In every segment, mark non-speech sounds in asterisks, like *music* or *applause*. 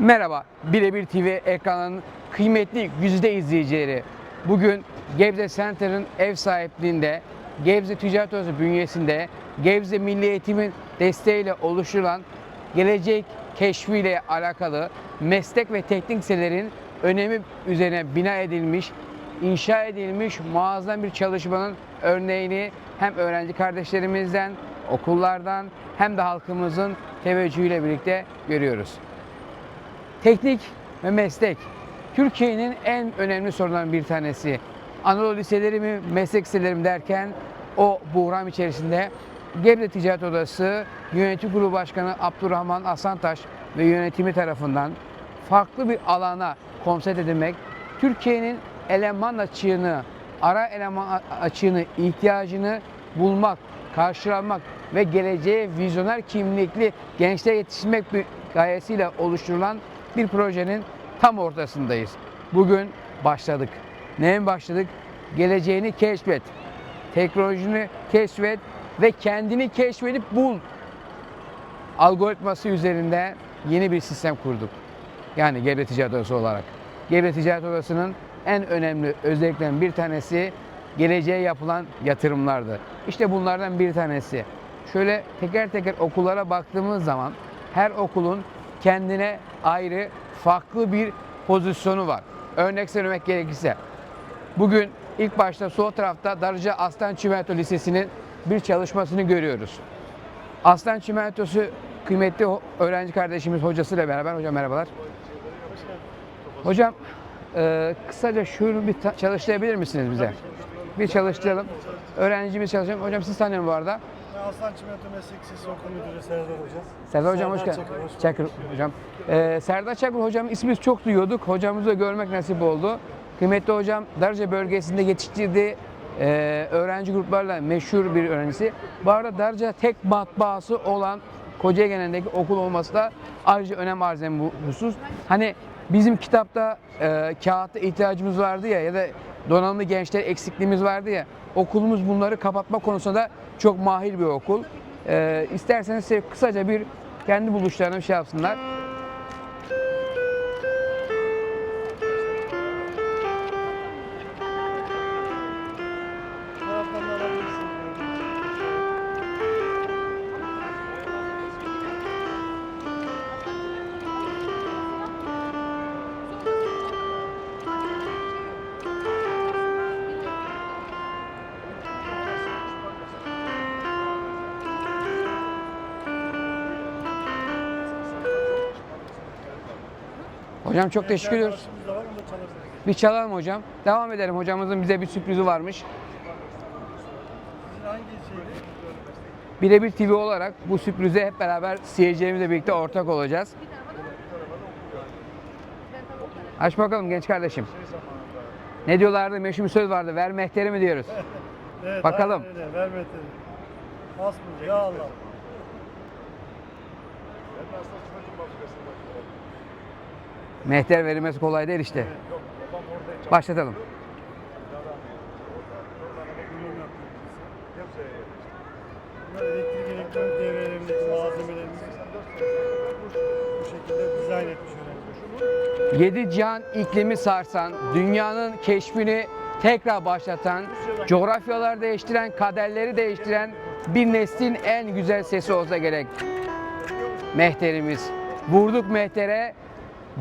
Merhaba, Birebir TV ekranının kıymetli güzide izleyicileri. Bugün Gebze Center'ın ev sahipliğinde, Gebze Ticaret Odası bünyesinde, Gebze Milli Eğitim'in desteğiyle oluşturulan gelecek keşfiyle alakalı meslek ve teknik liselerin önemi üzerine bina edilmiş, inşa edilmiş muazzam bir çalışmanın örneğini hem öğrenci kardeşlerimizden, okullardan hem de halkımızın teveccühüyle birlikte görüyoruz. Teknik ve meslek Türkiye'nin en önemli sorunlarından bir tanesi. Anadolu liseleri mi, meslek liseleri mi derken o buhran içerisinde Gebze Ticaret Odası Yönetim Kurulu Başkanı Abdurrahman Asantaş ve yönetimi tarafından farklı bir alana konset edilmek, Türkiye'nin eleman açığını, ara eleman açığını, ihtiyacını bulmak, karşılamak ve geleceğe vizyoner kimlikli gençler yetiştirmek bir gayesiyle oluşturulan bir projenin tam ortasındayız. Bugün başladık. Neye başladık? Geleceğini keşfet. Teknolojini keşfet ve kendini keşfedip bul. Algoritması üzerinde yeni bir sistem kurduk. Yani Gebze Ticaret Odası olarak. Gebze Ticaret Odası'nın en önemli özelliklerinden bir tanesi geleceğe yapılan yatırımlardı. İşte bunlardan bir tanesi. Şöyle teker teker okullara baktığımız zaman her okulun kendine ayrı farklı bir pozisyonu var. Örnek söylemek gerekirse bugün ilk başta sol tarafta Darıca Aslan Çimento Lisesi'nin bir çalışmasını görüyoruz. Aslan Çimentosu kıymetli öğrenci kardeşimiz hocasıyla beraber. Hocam merhabalar. Hocam e, kısaca şunu bir çalıştırabilir misiniz bize? Bir çalıştıralım. Öğrencimiz çalışalım. Hocam siz tanıyorum bu arada. Ben Aslan Çimento Meslek Lisesi Okul Müdürü Serdar Hoca. Serdar Hocam hoş geldin. Çakır, Hocam. Ee, Serdar Çakır Hocam ismini çok duyuyorduk. Hocamızı da görmek nasip oldu. Kıymetli hocam Darıca bölgesinde yetiştirdiği e, öğrenci gruplarla meşhur bir öğrencisi. Bu arada Darıca tek matbaası olan Kocaeli genelindeki okul olması da ayrıca önem arz eden bu husus. Hani bizim kitapta e, kağıtta ihtiyacımız vardı ya ya da donanımlı gençler eksikliğimiz vardı ya okulumuz bunları kapatma konusunda çok mahir bir okul. E, isterseniz kısaca bir kendi buluşlarına bir şey yapsınlar. Hocam çok teşekkür ediyoruz. Bir çalalım hocam. Devam edelim. Hocamızın bize bir sürprizi varmış. Sizin hangi şeydi? Birebir TV olarak bu sürprize hep beraber seyircilerimizle birlikte ortak olacağız. Aç bakalım genç kardeşim. Ne diyorlardı? Meşhur bir söz vardı. Ver mehteri mi diyoruz? *laughs* Evet, Bakalım. öyle. Ver metini. Hasbul ya Allah. Mehter verilmesi kolay değil işte. Başlatalım. Bunlar elektrik elektronik devrelerindeki malzemelerimizi bu şekilde dizayn etmiş öğrenci. Yedi cihan iklimi sarsan, dünyanın keşfini tekrar başlatan, coğrafyalar değiştiren, kaderleri değiştiren bir neslin en güzel sesi olsa gerek. Mehterimiz. Vurduk mehtere,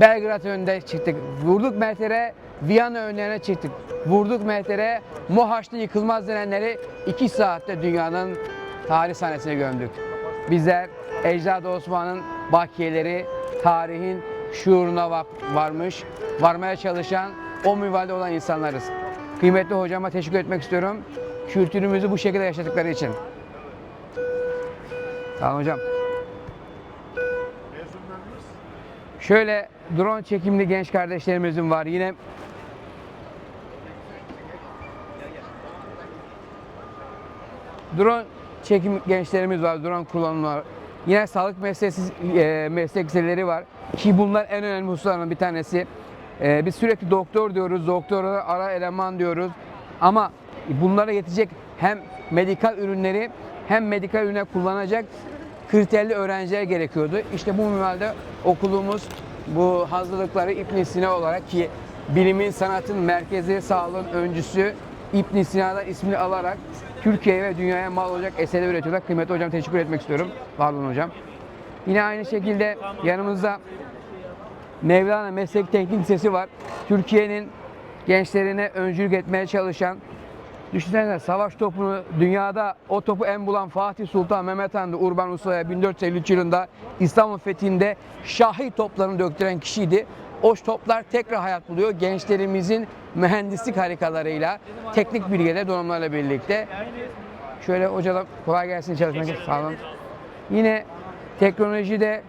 Belgrad önünde çıktık. Vurduk mehtere, Viyana önlerine çıktık. Vurduk mehtere, Mohaçlı yıkılmaz denenleri iki saatte dünyanın tarih sahnesine gömdük. Bizler Ecdad Osman'ın bakiyeleri, tarihin şuuruna varmış, varmaya çalışan, o minvalde olan insanlarız. Kıymetli hocama teşekkür etmek istiyorum. Kültürümüzü bu şekilde yaşadıkları için. Olun hocam. Şöyle drone çekimli genç kardeşlerimizin var. Yine drone çekim gençlerimiz var. Drone kullanımı. Yine sağlık mesleki, e, meslek var. Ki bunlar en önemli hususlardan bir tanesi. E, biz sürekli doktor diyoruz, doktora ara eleman diyoruz. Ama bunlara yetecek hem medikal ürünleri hem medikal ürünler kullanacak kriterli öğrenciler gerekiyordu. İşte bu minvalde okulumuz bu hazırlıkları İbn Sina olarak ki bilimin sanatın merkezi sağlığın öncüsü İbn Sina'dan ismini alarak Türkiye'ye ve dünyaya mal olacak eserler üretiyorlar. Kıymetli hocam teşekkür etmek istiyorum. Var olun hocam. Yine aynı şekilde yanımızda Mevlana Meslek Teknik Lisesi var. Türkiye'nin gençlerine öncülük etmeye çalışan, düşünsene savaş topunu dünyada o topu en bulan Fatih Sultan Mehmet Han'dı Urban Usta'ya 1453 yılında İstanbul fethinde şahi toplarını döktüren kişiydi. O toplar tekrar hayat buluyor gençlerimizin mühendislik harikalarıyla, teknik bilgiyle, donanımlarla birlikte. Şöyle hocalar kolay gelsin çalışmak için sağ. Yine teknolojide,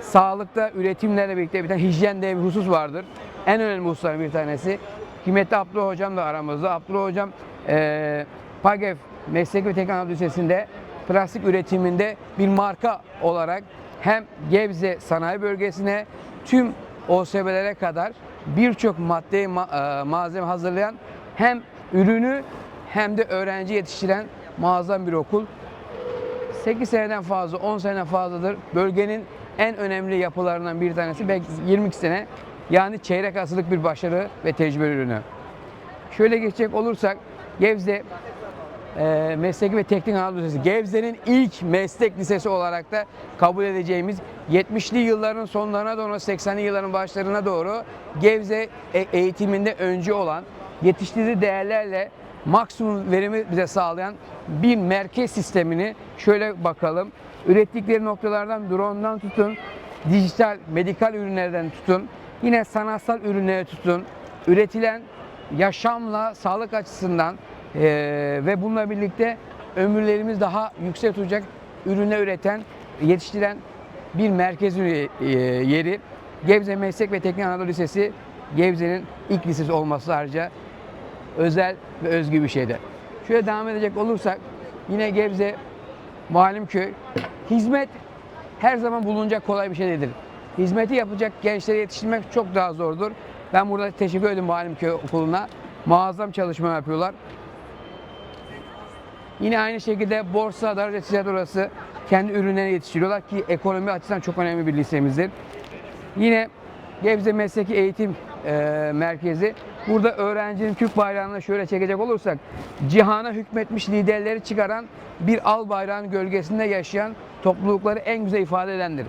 sağlıkta, üretimlerle birlikte bir tane hijyen diye bir husus vardır. En önemli hususların bir tanesi. Kıymetli Abdullah Hocam da aramızda. Abdullah Hocam eee PAGEV Meslek ve Anadolu Lisesi'nde plastik üretiminde bir marka olarak hem Gebze Sanayi Bölgesi'ne tüm OSB'lere kadar birçok maddeyi ma- e, malzeme hazırlayan hem ürünü hem de öğrenci yetiştiren muazzam bir okul. 8 seneden fazla, 10 seneden fazladır bölgenin en önemli yapılarından bir tanesi. Belki 22 sene yani çeyrek asırlık bir başarı ve tecrübe ürünü. Şöyle geçecek olursak Gebze e, Mesleki ve Teknik Anadolu Lisesi. Gebze'nin ilk meslek lisesi olarak da kabul edeceğimiz 70'li yılların sonlarına doğru 80'li yılların başlarına doğru Gebze e- eğitiminde öncü olan yetiştirdiği değerlerle maksimum verimi bize sağlayan bir merkez sistemini şöyle bakalım. Ürettikleri noktalardan drone'dan tutun, dijital medikal ürünlerden tutun, yine sanatsal ürünlere tutun, üretilen yaşamla sağlık açısından eee, ve bununla birlikte ömürlerimiz daha yüksek tutacak ürünler üreten, yetiştiren bir merkez eee, yeri. Gebze Meslek ve Teknik Anadolu Lisesi Gebze'nin ilk lisesi olması ayrıca özel ve özgü bir şeydi. Şöyle devam edecek olursak yine Gebze Muallim köy. Hizmet her zaman bulunacak kolay bir şey değildir. Hizmeti yapacak gençleri yetiştirmek çok daha zordur. Ben burada teşekkür ederim Muallim köy okuluna. Muazzam çalışma yapıyorlar. Yine aynı şekilde Borsa, Darıca Ticaret Odası kendi ürünlerini yetiştiriyorlar ki ekonomi açısından çok önemli bir lisemizdir. Yine Gebze Mesleki Eğitim e, Merkezi. Burada öğrencinin Türk bayrağını şöyle çekecek olursak, cihana hükmetmiş liderleri çıkaran bir al bayrağın gölgesinde yaşayan toplulukları en güzel ifade edendir.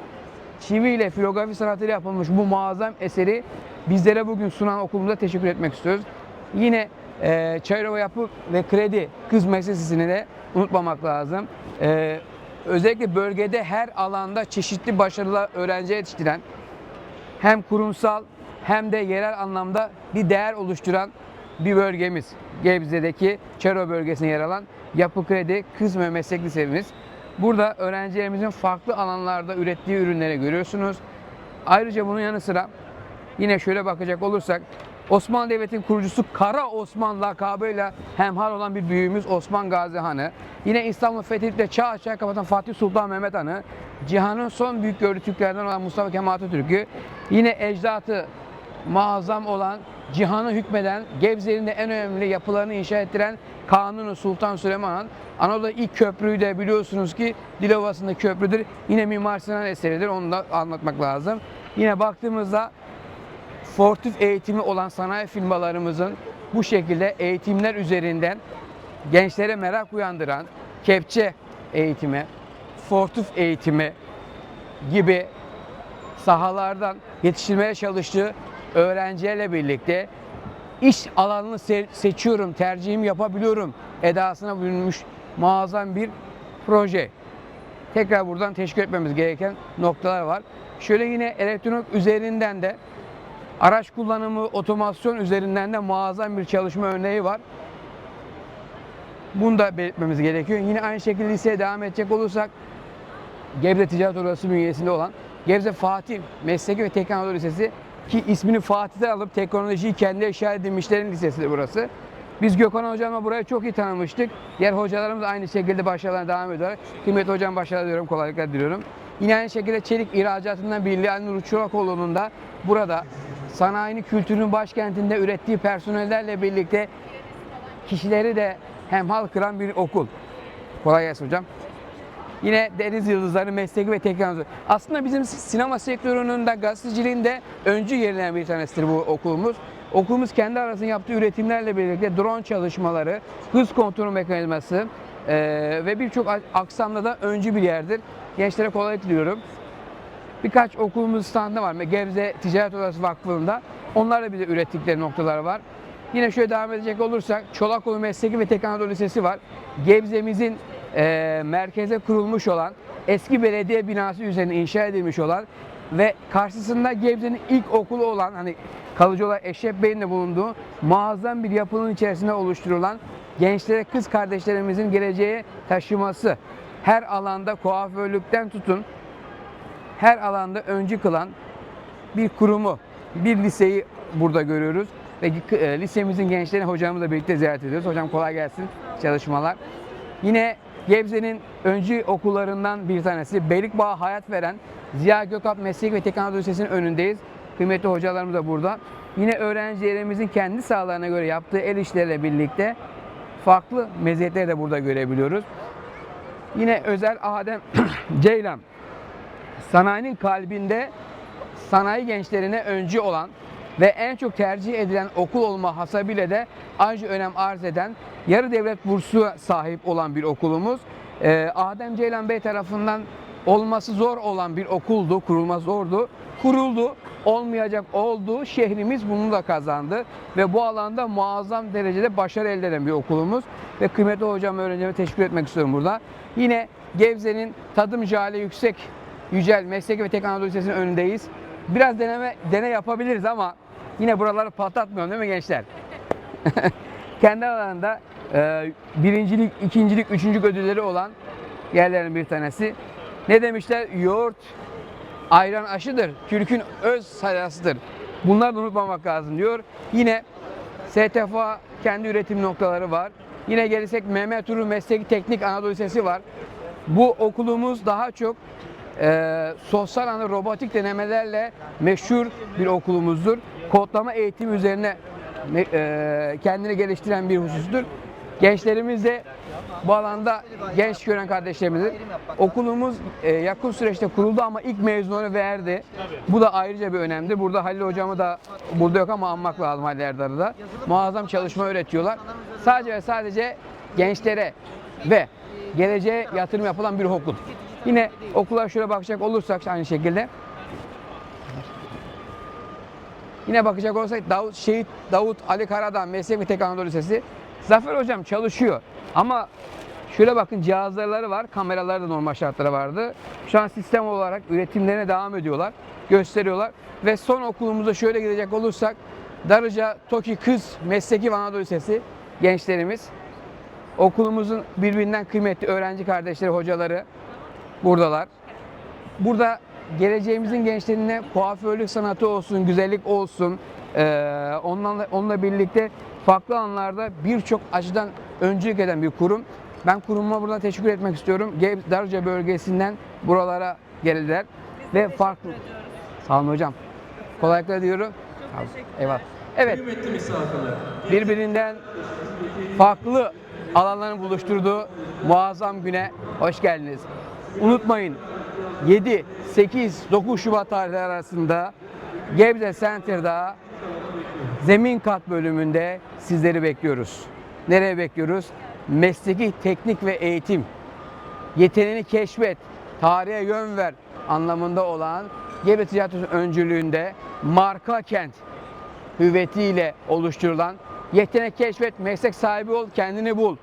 Çivi ile filografi sanatıyla yapılmış bu muazzam eseri bizlere bugün sunan okulumuza teşekkür etmek istiyoruz. Yine e, Çayırova Yapı ve Kredi Kız Meselesi'ni de unutmamak lazım. E, özellikle bölgede her alanda çeşitli başarılı öğrenci yetiştiren, hem kurumsal hem de yerel anlamda bir değer oluşturan bir bölgemiz. Gebze'deki Çero bölgesine yer alan Yapı Kredi Kız ve Meslek Lisemiz. Burada öğrencilerimizin farklı alanlarda ürettiği ürünleri görüyorsunuz. Ayrıca bunun yanı sıra yine şöyle bakacak olursak Osmanlı Devleti'nin kurucusu Kara Osman lakabıyla hemhal olan bir büyüğümüz Osman Gazi Han'ı, yine İstanbul fethedip de çağ çağ kapatan Fatih Sultan Mehmet Han'ı, cihanın son büyük gördüğü Türklerden olan Mustafa Kemal Atatürk'ü, yine ecdatı muazzam olan, cihanı hükmeden, Gebze'nin en önemli yapılarını inşa ettiren Kanuni Sultan Süleyman Han, Anadolu'da ilk köprüyü de biliyorsunuz ki Dilovası'nda köprüdür. Yine Mimar Sinan eseridir. Onu da anlatmak lazım. Yine baktığımızda sportif eğitimi olan sanayi firmalarımızın bu şekilde eğitimler üzerinden gençlere merak uyandıran kepçe eğitimi, sportif eğitimi gibi sahalardan yetiştirmeye çalıştığı öğrencilerle birlikte iş alanını se- seçiyorum, tercihimi yapabiliyorum edasına bürünmüş muazzam bir proje. Tekrar buradan teşekkür etmemiz gereken noktalar var. Şöyle yine elektronik üzerinden de araç kullanımı, otomasyon üzerinden de muazzam bir çalışma örneği var. Bunu da belirtmemiz gerekiyor. Yine aynı şekilde liseye devam edecek olursak Gebze Ticaret Odası bünyesinde olan Gebze Fatih Mesleki ve Teknik Anadolu Lisesi ki ismini Fatih'ten alıp teknolojiyi kendi işaret edilmişlerin lisesidir burası. Biz Gökhan Hocam'la burayı çok iyi tanımıştık. Diğer hocalarımız aynı şekilde başarılarına devam ediyorlar. Kıymetli hocam başarılar diliyorum, kolaylıklar diliyorum. Yine aynı şekilde çelik ihracatından Birliği Ali Nur da burada sanayinin kültürünün başkentinde ürettiği personellerle birlikte kişileri de hemhal kıran bir okul. Kolay gelsin hocam. Yine Deniz Yıldızları Mesleki ve Teknoloji. Aslında bizim sinema sektörünün de gazeteciliğin de öncü yerlerinden bir tanesidir bu okulumuz. Okulumuz kendi arasında yaptığı üretimlerle birlikte drone çalışmaları, hız kontrol mekanizması eee, ve birçok aksamda da öncü bir yerdir. Gençlere kolaylık diliyorum. Birkaç okulumuz standı var. Gebze Ticaret Odası Vakfı'nda. Onlarla bize ürettikleri noktalar var. Yine şöyle devam edecek olursak Çolakoğlu Mesleki ve Teknik Lisesi var. Gebze'mizin eee merkeze kurulmuş olan eski belediye binası üzerine inşa edilmiş olan ve karşısında Gebze'nin ilk okulu olan hani kalıcı olarak Eşref Bey'in de bulunduğu muazzam bir yapının içerisinde oluşturulan gençlere kız kardeşlerimizin geleceğe taşıması her alanda kuaförlükten tutun her alanda öncü kılan bir kurumu, bir liseyi burada görüyoruz. Ve e, lisemizin gençlerini hocamızla birlikte ziyaret ediyoruz. Hocam kolay gelsin çalışmalar. Yine Gebze'nin öncü okullarından bir tanesi Beylikbağ Hayat Veren Ziya Gökalp Meslek ve Anadolu Lisesi'nin önündeyiz. Kıymetli hocalarımız da burada. Yine öğrencilerimizin kendi sahalarına göre yaptığı el işleriyle birlikte farklı meziyetleri de burada görebiliyoruz. Yine özel Adem *clears throat* Ceylan sanayinin kalbinde sanayi gençlerine öncü olan ve en çok tercih edilen okul olma hasabıyla de ayrıca önem arz eden yarı devlet bursu sahip olan bir okulumuz. Ee, Adem Ceylan Bey tarafından olması zor olan bir okuldu, kurulma zordu. Kuruldu, olmayacak oldu. Şehrimiz bunu da kazandı ve bu alanda muazzam derecede başarı elde eden bir okulumuz. Ve kıymetli hocam öğrencime teşekkür etmek istiyorum burada. Yine Gebze'nin tadım jale yüksek Yücel Mesleki ve Teknik Anadolu Lisesi'nin önündeyiz. Biraz deneme deney yapabiliriz ama yine buraları patlatmıyorum değil mi gençler? *laughs* Kendi alanında e, birincilik, ikincilik, üçüncülük ödülleri olan yerlerin bir tanesi. Ne demişler? Yoğurt ayran aşıdır. Türk'ün öz sayasıdır. Bunları da unutmamak lazım diyor. Yine STFA kendi üretim noktaları var. Yine gelirsek Mehmet Uru Mesleki Teknik Anadolu Lisesi var. Bu okulumuz daha çok e, sosyal alanda robotik denemelerle meşhur bir okulumuzdur. Kodlama eğitimi üzerine e, kendini geliştiren bir husustur. Gençlerimiz de bu alanda genç gören kardeşlerimizin okulumuz e, yakın süreçte kuruldu ama ilk mezunu verdi. Bu da ayrıca bir önemli. Burada Halil hocamı da burada yok ama anmak lazım Halil Erdar'ı da. Muazzam çalışma öğretiyorlar. Sadece ve sadece gençlere ve geleceğe yatırım yapılan bir okul. Yine okula şöyle bakacak olursak aynı şekilde. Yine bakacak olursak Davut, Şehit Davut Ali Karadağ Meslek ve Teknik Anadolu Lisesi. Zafer Hocam çalışıyor ama şöyle bakın cihazları var, kameraları da normal şartları vardı. Şu an sistem olarak üretimlerine devam ediyorlar, gösteriyorlar. Ve son okulumuza şöyle gidecek olursak Darıca Toki Kız Mesleki ve Anadolu Lisesi gençlerimiz. Okulumuzun birbirinden kıymetli öğrenci kardeşleri, hocaları buradalar. Burada geleceğimizin gençlerine kuaförlük sanatı olsun, güzellik olsun, eee, onunla, onunla birlikte farklı alanlarda birçok açıdan öncülük eden bir kurum. Ben kurumuma buradan teşekkür etmek istiyorum. Gebze Darıca bölgesinden buralara geldiler ve farklı. Sağ olun hocam. Kolaylıklar diyorum. Eyvallah. Evet. Birbirinden farklı alanların buluşturduğu muazzam güne hoş geldiniz. Unutmayın 7, 8, 9 Şubat tarihleri arasında Gebze Center'da zemin kat bölümünde sizleri bekliyoruz. Nereye bekliyoruz? Mesleki teknik ve eğitim. Yeteneğini keşfet, tarihe yön ver anlamında olan Gebze Ticaret öncülüğünde marka kent hüviyetiyle oluşturulan yetenek keşfet, meslek sahibi ol, kendini bul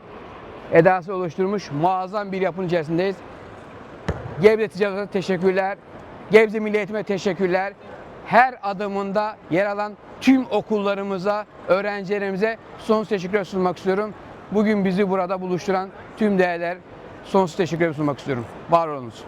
edası oluşturmuş muazzam bir yapının içerisindeyiz. Gebze Ticaret'e teşekkürler. Gebze Milli teşekkürler. Her adımında yer alan tüm okullarımıza, öğrencilerimize sonsuz teşekkür sunmak istiyorum. Bugün bizi burada buluşturan tüm değerler sonsuz teşekkür sunmak istiyorum. Var olunuz.